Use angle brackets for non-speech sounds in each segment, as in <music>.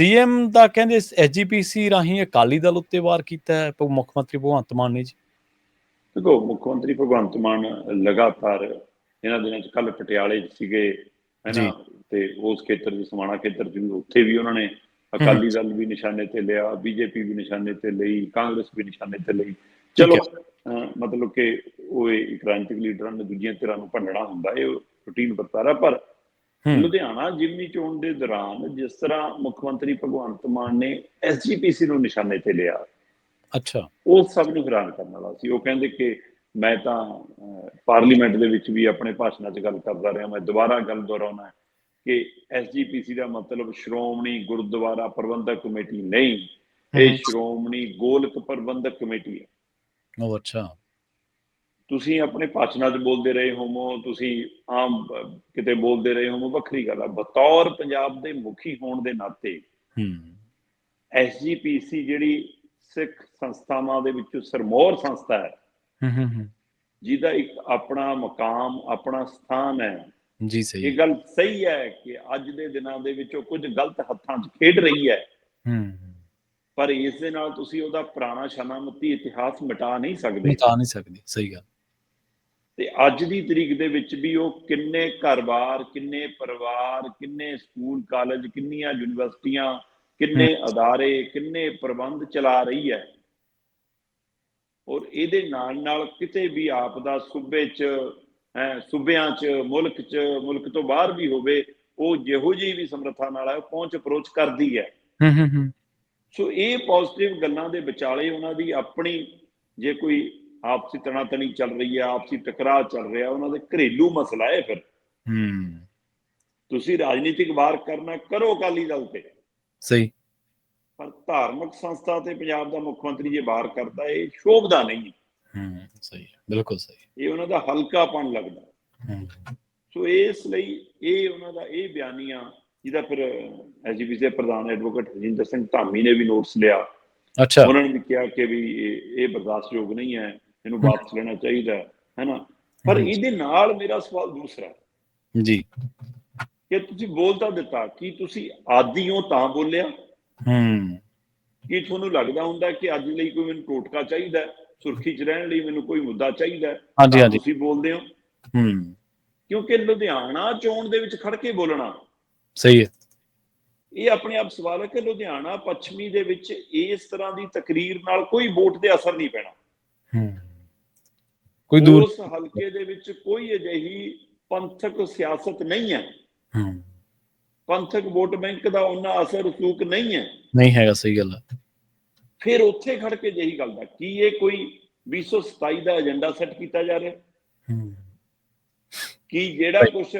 CM ਦਾ ਕਹਿੰਦੇ SGPC ਰਾਹੀਂ ਅਕਾਲੀ ਦਲ ਉੱਤੇ ਵਾਰ ਕੀਤਾ ਹੈ ਮੁੱਖ ਮੰਤਰੀ ਭਗਵੰਤ ਮਾਨ ਨੇ ਜੀ। ਦੇਖੋ ਮੁੱਖ ਮੰਤਰੀ ਭਗਵੰਤ ਮਾਨ ਲਗਾਤਾਰ ਇਹਨਾਂ ਦਿਨਾਂ ਚ ਕੱਲ ਪਟਿਆਲੇ 'ਚ ਸੀਗੇ ਹੈਨਾ ਤੇ ਉਸ ਖੇਤਰ ਦੇ ਸਮਾਣਾ ਖੇਤਰ ਵੀ ਉੱਥੇ ਵੀ ਉਹਨਾਂ ਨੇ ਅਕਾਲੀ ਦਲ ਵੀ ਨਿਸ਼ਾਨੇ ਤੇ ਲਿਆ ਬੀਜੇਪੀ ਵੀ ਨਿਸ਼ਾਨੇ ਤੇ ਲਈ ਕਾਂਗਰਸ ਵੀ ਨਿਸ਼ਾਨੇ ਤੇ ਲਈ। ਚਲੋ ਮਤਲਬ ਕਿ ਉਹ ਇਹ ਕ੍ਰਾਂਤਿਕ ਲੀਡਰਾਂ ਨੇ ਦੂਜੀਆਂ ਧਿਰਾਂ ਨੂੰ ਭੰਡਣਾ ਹੁੰਦਾ ਇਹ ਰੂਟੀਨ ਵਰਤਾਰਾ ਪਰ ਲੁਧਿਆਣਾ ਜਿਮਨੀ ਚੋਣ ਦੇ ਦੌਰਾਨ ਜਿਸ ਤਰ੍ਹਾਂ ਮੁੱਖ ਮੰਤਰੀ ਭਗਵੰਤ ਮਾਨ ਨੇ ਐਸਜੀਪੀਸੀ ਨੂੰ ਨਿਸ਼ਾਨੇ ਤੇ ਲਿਆ ਅੱਛਾ। ਉਹ ਸਭ ਨੂੰ ਹੈਰਾਨ ਕਰਨ ਵਾਲਾ ਸੀ। ਉਹ ਕਹਿੰਦੇ ਕਿ ਮੈਂ ਤਾਂ ਪਾਰਲੀਮੈਂਟ ਦੇ ਵਿੱਚ ਵੀ ਆਪਣੇ ਭਾਸ਼ਣਾਂ 'ਚ ਗੱਲ ਕਰਦਾ ਰਿਹਾ ਮੈਂ ਦੁਬਾਰਾ ਗੱਲ ਦੁਹਰਾਉਣਾ ਹੈ ਕਿ ਐਸਜੀਪੀਸੀ ਦਾ ਮਤਲਬ ਸ਼੍ਰੋਮਣੀ ਗੁਰਦੁਆਰਾ ਪ੍ਰਬੰਧਕ ਕਮੇਟੀ ਨਹੀਂ ਇਹ। ਸ਼੍ਰੋਮਣੀ ਗੋਲਕ ਪ੍ਰਬੰਧਕ ਕਮੇਟੀ ਹੈ। ਉਹ ਅੱਛਾ। ਤੁਸੀਂ ਆਪਣੇ ਭਾਸ਼ਣਾਂ 'ਚ ਬੋਲਦੇ ਰਹੇ ਹੋਵੋ ਤੁਸੀਂ ਆਮ ਕਿਤੇ ਬੋਲਦੇ ਰਹੇ ਹੋਵੋ ਵੱਖਰੀ ਗੱਲ ਹੈ ਬਤੌਰ ਪੰਜਾਬ ਦੇ ਮੁਖੀ ਹੋਣ ਦੇ ਨਾਤੇ ਹੂੰ। ਐਸਜੀਪੀਸੀ ਜਿਹੜੀ ਸਿੱਖ ਸੰਸਥਾਵਾਂ ਦੇ ਵਿੱਚੋਂ ਸਰਮੌਰ ਸੰਸਥਾ ਹੈ ਹੂੰ ਹੂੰ ਜਿਹਦਾ ਇੱਕ ਆਪਣਾ ਮਕਾਮ ਆਪਣਾ ਸਥਾਨ ਹੈ। ਜੀ ਸਹੀ। ਇਹ ਗੱਲ ਸਹੀ ਹੈ ਕਿ ਅੱਜ ਦੇ ਦਿਨਾਂ ਦੇ ਵਿੱਚ ਉਹ ਕੁਝ ਗਲਤ ਹੱਥਾਂ 'ਚ ਖੇਡ ਰਹੀ ਹੈ। ਹੂੰ ਪਰ ਇਸ ਦੇ ਨਾਲ ਤੁਸੀਂ ਉਹਦਾ ਪੁਰਾਣਾ ਸ਼ਨਾਮਤੀ ਇਤਿਹਾਸ ਮਿਟਾ ਨਹੀਂ ਸਕਦੇ। ਬਤਾ ਨਹੀਂ ਸਕਦੀ। ਸਹੀ ਗੱਲ। ਤੇ ਅੱਜ ਦੀ ਤਰੀਕ ਦੇ ਵਿੱਚ ਵੀ ਉਹ ਕਿੰਨੇ ਘਰ-ਬਾਰ ਕਿੰਨੇ ਪਰਿਵਾਰ ਕਿੰਨੇ ਸਕੂਲ ਕਾਲਜ ਕਿੰਨੀਆਂ ਯੂਨੀਵਰਸਿਟੀਆਂ ਕਿੰਨੇ ਅਦਾਰੇ ਕਿੰਨੇ ਪ੍ਰਬੰਧ ਚਲਾ ਰਹੀ ਹੈ। ਔਰ ਇਹਦੇ ਨਾਲ ਨਾਲ ਕਿਤੇ ਵੀ ਆਪ ਦਾ ਸੂਬੇ 'ਚ ਹੈਂ, ਸੂਬਿਆਂ 'ਚ ਮੁਲਕ 'ਚ ਮੁਲਕ ਤੋਂ ਬਾਹਰ ਵੀ ਹੋਵੇ ਉਹ ਜਿਹੋ ਜਿਹੀ ਵੀ ਸਮਰੱਥਾ ਨਾਲ ਹੈ ਪਹੁੰਚ ਅਪਰੋਚ ਕਰਦੀ ਹੈ। ਹੂੰ ਹੂੰ ਹੂੰ। ਸੋ ਇਹ ਪੋਜ਼ਿਟਿਵ ਗੱਲਾਂ ਦੇ ਵਿਚਾਲੇ ਉਹਨਾਂ ਦੀ ਆਪਣੀ ਜੇ ਕੋਈ ਆਪਸੀ ਤਣਾਤਣੀ ਚੱਲ ਰਹੀ ਹੈ ਆਪਸੀ ਟਕਰਾਅ ਚੱਲ ਰਿਹਾ ਉਹਨਾਂ ਦੇ ਘਰੇਲੂ ਮਸਲਾ ਹੈ ਫਿਰ। ਹੂੰ। ਤੁਸੀਂ ਰਾਜਨੀਤਿਕ ਵਾਰ ਕਰਨਾ ਕਰੋ ਅਕਾਲੀ ਦਲ ਤੇ। ਸਹੀ। ਪਰ ਧਾਰਮਿਕ ਸੰਸਥਾ ਤੇ ਪੰਜਾਬ ਦਾ ਮੁੱਖ ਮੰਤਰੀ ਜੇ ਵਾਰ ਕਰਦਾ ਇਹ ਸ਼ੋਭਦਾ ਨਹੀਂ। ਹੈ। ਸਹੀ ਹੈ, ਬਿਲਕੁਲ ਸਹੀ। ਇਹ ਉਹਨਾਂ ਦਾ ਹਲਕਾਪਣ ਲੱਗਦਾ। ਹੂੰ। ਸੋ ਇਸ ਲਈ ਇਹ ਉਹਨਾਂ ਦਾ ਇਹ ਬਿਆਨੀਆਂ ਜਿਹਦਾ ਫਿਰ ਐਜੀਪੀਸੀ ਦੇ ਪ੍ਰਧਾਨ ਐਡਵੋਕੇਟ ਰਜਿੰਦਰ ਸਿੰਘ ਧਾਮੀ ਨੇ ਵੀ ਨੋਟਿਸ ਲਿਆ। ਅੱਛਾ। ਉਹਨਾਂ ਨੇ ਵੀ ਕਿਹਾ ਕਿ ਵੀ ਇਹ ਬਰਦਾਸ਼ਤਯੋਗ ਨਹੀਂ ਹੈ। ਇਹਨੂੰ ਵਾਪਸ ਲੈਣਾ ਚਾਹੀਦਾ ਹੈ ਹੈਨਾ? ਪਰ। ਇਹਦੇ ਨਾਲ ਮੇਰਾ ਸਵਾਲ ਦੂਸਰਾ ਜੀ। ਕਿ ਤੁਸੀਂ ਬੋਲ ਤਾਂ ਦਿੱਤਾ ਕਿ ਤੁਸੀਂ ਆਦੀਓ ਤਾਂ ਬੋਲਿਆ? ਹੂੰ। ਕਿ ਤੁਹਾਨੂੰ ਲੱਗਦਾ ਹੁੰਦਾ ਕਿ ਅੱਜ ਲਈ ਕੋਈ ਮੈਨੂੰ ਟੋਟਕਾ ਚਾਹੀਦਾ ਸੁਰਖੀ 'ਚ ਰਹਿਣ ਲਈ ਮੈਨੂੰ ਕੋਈ ਮੁੱਦਾ ਚਾਹੀਦਾ ਹਾਂਜੀ ਤਾਂ ਹਾਂਜੀ। ਤੁਸੀਂ ਬੋਲਦੇ ਹੋ। ਹੂੰ। ਕਿਉਂਕਿ ਲੁਧਿਆਣਾ ਚੋਣ ਦੇ ਵਿੱਚ ਖੜ ਕੇ ਬੋਲਣਾ। ਸਹੀ ਹੈ। ਇਹ ਆਪਣੇ ਆਪ ਸਵਾਲ ਹੈ ਕਿ ਲੁਧਿਆਣਾ ਪੱਛਮੀ ਦੇ ਵਿੱਚ ਇਸ ਤਰ੍ਹਾਂ ਦੀ ਤਕਰੀਰ ਨਾਲ ਕੋਈ ਵੋਟ ਦੇ ਅਸਰ ਨਹੀਂ ਪੈਣਾ। ਹੂੰ। ਕੋਈ ਦੂਰ ਉਸ ਹਲਕੇ ਦੇ ਵਿੱਚ ਕੋਈ ਅਜਿਹੀ ਪੰਥਕ ਸਿਆਸਤ ਨਹੀਂ ਹੈ। ਹੂੰ। ਪੰਥਕ ਵੋਟ ਬੈਂਕ ਦਾ ਉਹਨਾਂ ਅਸਰ ਰਸੂਕ ਨਹੀਂ ਹੈ। ਨਹੀਂ ਹੈਗਾ ਸਹੀ ਗੱਲ ਹੈ। ਫਿਰ ਉੱਥੇ ਖੜ ਕੇ ਜਿਹੀ ਗੱਲ ਦਾ ਕੀ ਇਹ ਕੋਈ 227 ਦਾ ਏਜੰਡਾ ਸੈੱਟ ਕੀਤਾ ਜਾ ਰਿਹਾ? ਹੂੰ। ਕੀ ਜਿਹੜਾ ਕੁਝ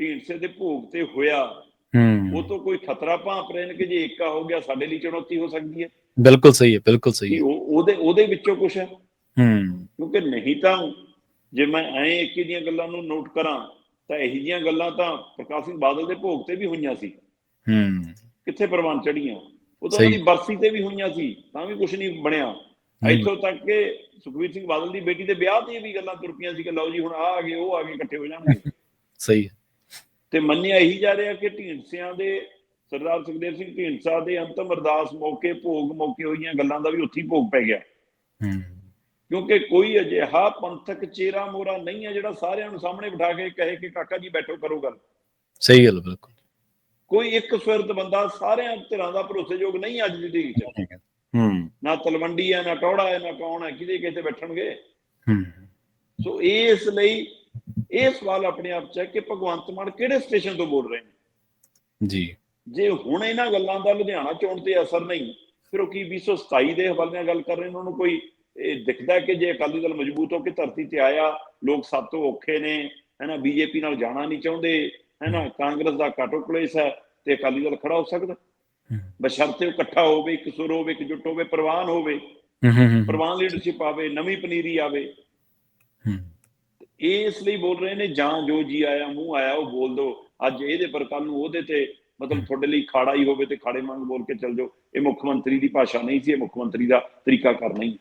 ਢੀਂਡਸੇ ਦੇ ਭੋਗ ਤੇ ਹੋਇਆ ਹੂੰ। ਉਹ ਤੋਂ ਕੋਈ ਖਤਰਾ ਭਾਂਪ ਰਹੇ ਨੇ ਕਿ ਜੇ ਏਕਾ ਹੋ ਗਿਆ ਸਾਡੇ ਲਈ ਚੁਣੌਤੀ ਹੋ ਸਕਦੀ ਹੈ? ਬਿਲਕੁਲ ਸਹੀ ਹੈ ਬਿਲਕੁਲ ਸਹੀ ਹੈ। ਉਹ ਉਹਦੇ ਉਹਦੇ ਵਿੱਚੋਂ ਕੁਝ ਹੈ? ਹੂੰ। ਕਿਉਂਕਿ ਨਹੀਂ ਤਾਂ ਜੇ ਮੈਂ ਐਂ ਇੱਕੀ ਦੀਆਂ ਗੱਲਾਂ ਨੂੰ ਨੋਟ ਕਰਾਂ ਤਾਂ ਇਹੋ ਜਿਹੀਆਂ ਗੱਲਾਂ ਤਾਂ ਪ੍ਰਕਾਸ਼ ਸਿੰਘ ਬਾਦਲ ਦੇ ਭੋਗ ਤੇ ਵੀ ਹੋਈਆਂ ਸੀ। ਹੂੰ। ਕਿੱਥੇ ਪ੍ਰਵਾਨ ਚੜੀਆਂ ਉਹ ਤਾਂ। ਉਹਦੀ ਬਰਸੀ ਤੇ ਵੀ ਹੋਈਆਂ ਸੀ ਤਾਂ ਵੀ ਕੁਝ ਨਹੀਂ ਬਣਿਆ। ਇੱਥੋਂ ਤੱਕ ਕਿ ਸੁਖਵੀਰ ਸਿੰਘ ਬਾਦਲ ਦੀ ਬੇਟੀ ਦੇ ਵਿਆਹ ਤੇ ਵੀ ਗੱਲਾਂ ਤੁਰ ਪਈਆਂ ਸੀ ਕਿ ਲਓ ਜੀ ਹੁਣ ਆ ਆ ਗਏ ਉਹ ਆ ਗਏ ਇਕੱਠੇ ਹੋ ਜਾਣਗੇ। <laughs> ਸਹੀ। ਤੇ ਮੰਨਿਆ ਇਹੀ ਜਾ ਰਿਹਾ ਕਿ ਢੀਂਡਸਿਆਂ ਦੇ ਸਰਦਾਰ ਸੁਖਦੇਵ ਸਿੰਘ ਢੀਂਡਸਾ ਦੇ ਅੰਤਮ ਅਰਦਾਸ ਮੌਕੇ ਭੋਗ ਮੌਕੇ ਹੋਈਆਂ ਗੱਲਾਂ ਦਾ ਵੀ ਉੱਥੇ ਹੀ ਭੋਗ ਪੈ ਗਿਆ। ਹੂੰ। ਕਿਉਂਕਿ ਕੋਈ ਅਜਿਹਾ ਪੰਥਕ ਚਿਹਰਾ ਮੋਰਾ ਨਹੀਂ ਹੈ ਜਿਹੜਾ ਸਾਰਿਆਂ ਨੂੰ ਸਾਹਮਣੇ ਬਿਠਾ ਕੇ ਕਹੇ ਕਿ ਕਾਕਾ ਜੀ ਬੈਠੋ ਕਰੋ ਗੱਲ। ਸਹੀ ਗੱਲ ਹੈ, ਬਿਲਕੁਲ। ਕੋਈ ਇੱਕ ਸਵਰਤ ਬੰਦਾ ਸਾਰਿਆਂ ਧਿਰਾਂ ਦਾ ਭਰੋਸੇਯੋਗ ਨਹੀਂ ਅੱਜ ਦੀ ਤਰੀਕ 'ਚ। ਹੂੰ। ਨਾ ਤਲਵੰਡੀ ਹੈ ਨਾ ਟੌੜਾ ਹੈ ਨਾ ਕੌਣ ਹੈ ਕਿਹਦੇ ਕਿਤੇ ਬੈਠਣਗੇ? ਹੂੰ। ਸੋ ਇਸ ਲਈ ਇਹ ਸਵਾਲ ਆਪਣੇ ਆਪ 'ਚ ਹੈ ਕਿ ਭਗਵੰਤ ਮਾਨ ਕਿਹੜੇ ਸਟੇਸ਼ਨ ਤੋਂ ਬੋਲ ਰਹੇ ਨੇ? ਜੀ। ਜੇ ਹੁਣ ਇਹਨਾਂ ਗੱਲਾਂ ਦਾ ਲੁਧਿਆਣਾ ਚੋਣ ਤੇ ਅਸਰ ਨਹੀਂ ਫਿਰ ਉਹ ਕੀ 227 ਦੇ ਹਵਾਲੇ ਨਾਲ ਗੱਲ ਕਰ ਰਹੇ ਨੇ? ਉਹਨਾਂ ਨੂੰ ਕੋਈ ਇਹ ਦਿਖਦਾ ਕਿ ਜੇ ਅਕਾਲੀ ਦਲ ਮਜ਼ਬੂਤ ਹੋ ਕੇ ਧਰਤੀ ਤੇ ਆਇਆ ਲੋਕ ਸਭ ਤੋਂ ਔਖੇ ਨੇ ਹੈਨਾ ਬੀਜੇਪੀ ਨਾਲ ਜਾਣਾ ਨਹੀਂ ਚਾਹੁੰਦੇ ਹੈਨਾ ਕਾਂਗਰਸ ਦਾ ਕਾਟੋ ਪਲੇਸ ਹੈ ਤੇ ਅਕਾਲੀ ਦਲ ਖੜਾ ਹੋ ਸਕਦਾ। ਹੂੰ। ਬਸ਼ਰਤੇ ਉਹ ਇਕੱਠਾ ਹੋਵੇ ਇੱਕ ਸੁਰ ਹੋਵੇ ਇੱਕ ਜੁੱਟ ਹੋਵੇ ਪ੍ਰਵਾਨ ਹੋਵੇ ਹੂੰ ਹੂੰ ਹੂੰ। ਪ੍ਰਵਾਨ ਲੀਡਰਸ਼ਿਪ ਆਵੇ ਨਵੀਂ ਪਨੀਰੀ ਆਵੇ। ਹੂੰ। ਇਹ ਇਸ ਲਈ ਬੋਲ ਰਹੇ ਨੇ ਜਾਂ ਜੋ ਜੀ ਆਇਆ ਮੂੰਹ ਆਇਆ ਉਹ ਬੋਲ ਦੋ। ਅੱਜ ਇਹਦੇ ਪਰ ਕੱਲ ਨੂੰ ਉਹਦੇ ਤੇ ਮਤਲਬ ਤੁਹਾਡੇ ਲਈ ਖਾੜਾ ਹੀ ਹੋਵੇ ਤੇ ਖਾੜੇ ਮੰਗ ਬੋਲ ਕੇ ਚੱਲ ਜਾਓ। ਇਹ ਮੁੱਖ ਮੰਤਰੀ ਦੀ ਭਾਸ਼ਾ ਨਹੀਂ ਸੀ ਇਹ ਮੁੱਖ ਮੰਤਰੀ ਦਾ ਤਰੀਕਾ ਕਰ ਨਹੀਂ।